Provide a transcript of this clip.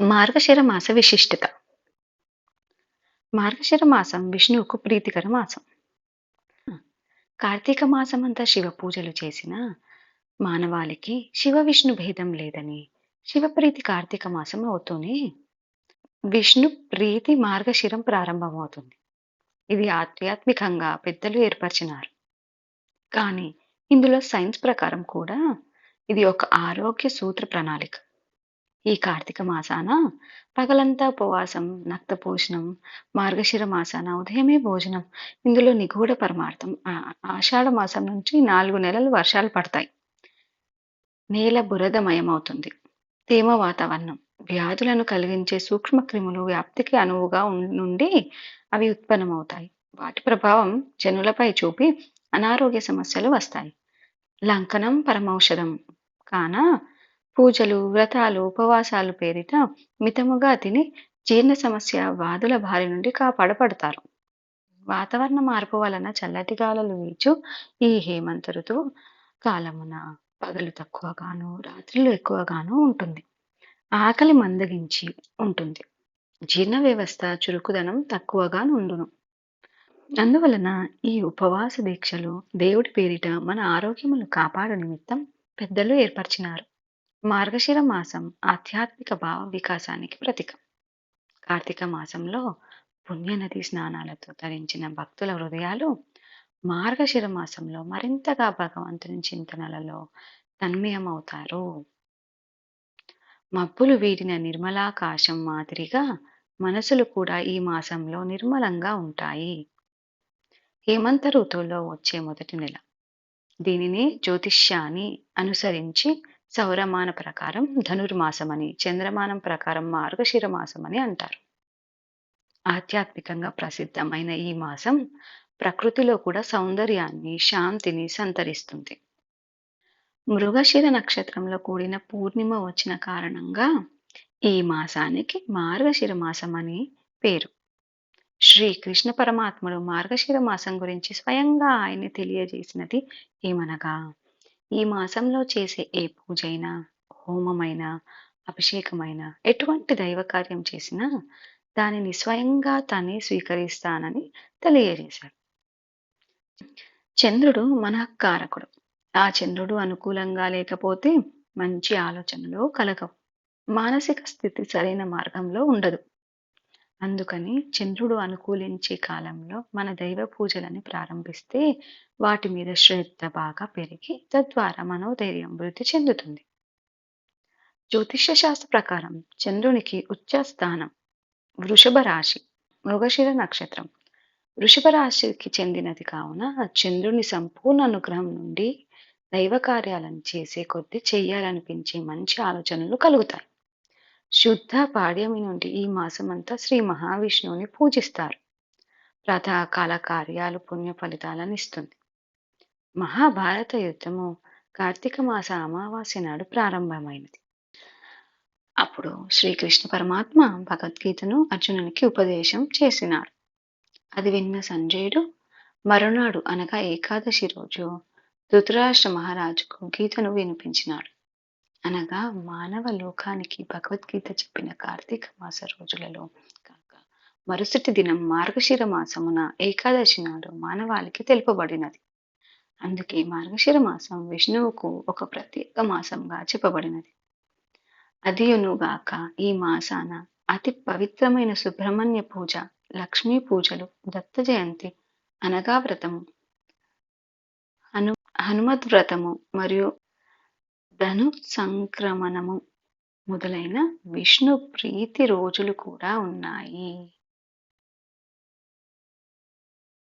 మార్గశిర మాస విశిష్టత. మార్గశిర మాసం విష్ణువుకు ప్రీతికర మాసం. కార్తీక మాసం అంతా శివ పూజలు చేసిన మానవాళికి శివ విష్ణు భేదం లేదని శివప్రీతి కార్తీక మాసం అవుతూనే విష్ణు ప్రీతి మార్గశిరం ప్రారంభమవుతుంది. ఇది ఆధ్యాత్మికంగా పెద్దలు ఏర్పరిచినారు. కానీ ఇందులో సైన్స్ ప్రకారం కూడా ఇది ఒక ఆరోగ్య సూత్ర ప్రణాళిక. ఈ కార్తీక మాసాన పగలంతా ఉపవాసం నక్త భోజనం మార్గశిర మాసాన ఉదయమే భోజనం. ఇందులో నిగూఢ పరమార్థం ఆషాఢ మాసం నుంచి నాలుగు నెలలు వర్షాలు పడతాయి. నేల బురదమయమవుతుంది. తేమ వాతావరణం. వ్యాధులను కలిగించే సూక్ష్మ క్రిములు వ్యాప్తికి అనువుగా ఉం- నుండి అవి ఉత్పన్నమవుతాయి. వాటి ప్రభావం జనులపై చూపి అనారోగ్య సమస్యలు వస్తాయి. లంకనం పరమౌషధం. కాన పూజలు వ్రతాలు ఉపవాసాలు పేరిట మితముగా తిని జీర్ణ సమస్య వ్యాధుల బారి నుండి కాపాడబడతారు వాతావరణ మార్పు వలన చల్లటి గాలులు వీచు ఈ హేమంత ఋతువు కాలమున పగలు తక్కువగాను రాత్రులు ఎక్కువగాను ఉంటుంది. ఆకలి మందగించి ఉంటుంది. జీర్ణ వ్యవస్థ చురుకుదనం తక్కువగా నుండును అందువలన ఈ ఉపవాస దీక్షలు దేవుడి పేరిట మన ఆరోగ్యమును కాపాడు నిమిత్తం పెద్దలు ఏర్పరిచినారు. మార్గశిర మాసం ఆధ్యాత్మిక భావ వికాసానికి ప్రతీక. కార్తీక మాసంలో పుణ్యనది స్నానాలతో ధరించిన భక్తుల హృదయాలు మార్గశిర మాసంలో మరింతగా భగవంతుని చింతనలలో తన్మయమవుతారు. మబ్బులు వీడిన నిర్మలాకాశం మాదిరిగా మనసులు కూడా ఈ మాసంలో నిర్మలంగా ఉంటాయి. హేమంత ఋతువులో వచ్చే మొదటి నెల. దీనిని జ్యోతిష్యాన్ని అనుసరించి సౌరమాన ప్రకారం ధనుర్మాసమని చంద్రమానం ప్రకారం మార్గశిర మాసమని అంటారు. ఆధ్యాత్మికంగా ప్రసిద్ధమైన ఈ మాసం ప్రకృతిలో కూడా సౌందర్యాన్ని శాంతిని సంతరిస్తుంది. మృగశిర నక్షత్రంలో కూడిన పూర్ణిమ వచ్చిన కారణంగా ఈ మాసానికి మార్గశిర మాసం అని పేరు. శ్రీకృష్ణ పరమాత్ముడు మార్గశిర మాసం గురించి స్వయంగా ఆయన్ని తెలియజేసినది ఏమనగా ఈ మాసంలో చేసే ఏ పూజైనా హోమమైనా అభిషేకమైనా ఎటువంటి దైవ కార్యం చేసినా దానిని స్వయంగా తానే స్వీకరిస్తానని తెలియజేశాడు. చంద్రుడు మన కారకుడు ఆ చంద్రుడు అనుకూలంగా లేకపోతే మంచి ఆలోచనలు కలగవు. మానసిక స్థితి సరైన మార్గంలో ఉండదు. అందుకని చంద్రుడు అనుకూలించే కాలంలో మన దైవ పూజలని ప్రారంభిస్తే వాటి మీద శ్రద్ధ బాగా పెరిగి తద్వారా మనోధైర్యం వృద్ధి చెందుతుంది. జ్యోతిష్య శాస్త్ర ప్రకారం చంద్రునికి ఉచ్చ స్థానం వృషభ రాశి మృగశిర నక్షత్రం. వృషభ రాశికి చెందినది కావున చంద్రుని సంపూర్ణ అనుగ్రహం నుండి దైవ కార్యాలను చేసే కొద్దీ చెయ్యాలనిపించే మంచి ఆలోచనలు కలుగుతాయి. శుద్ధ పాడ్యమి నుండి ఈ మాసమంతా శ్రీ మహావిష్ణువుని పూజిస్తారు. ప్రాతకాల కార్యాలు పుణ్య ఫలితాలను ఇస్తుంది. మహాభారత యుద్ధము కార్తీక మాస అమావాస్య నాడు ప్రారంభమైనది. అప్పుడు శ్రీకృష్ణ పరమాత్మ భగవద్గీతను అర్జునునికి ఉపదేశం చేసినాడు అది విన్న సంజయుడు మరునాడు అనగా ఏకాదశి రోజు ధృతరాష్ట్ర మహారాజుకు గీతను వినిపించినాడు. అనగా మానవ లోకానికి భగవద్గీత చెప్పిన కార్తీక మాస రోజులలో కాక మరుసటి దినం మార్గశిర మాసమున ఏకాదశి నాడు మానవాళికి తెలుపబడినది. అందుకే మార్గశిర మాసం విష్ణువుకు ఒక ప్రత్యేక మాసంగా చెప్పబడినది. అదియునుగాక ఈ మాసాన అతి పవిత్రమైన సుబ్రహ్మణ్య పూజ లక్ష్మీ పూజలు దత్త జయంతి అనగా వ్రతము హను హనుమద్ వ్రతము మరియు ధను సంక్రమణము మొదలైన విష్ణు ప్రీతి రోజులు కూడా ఉన్నాయి.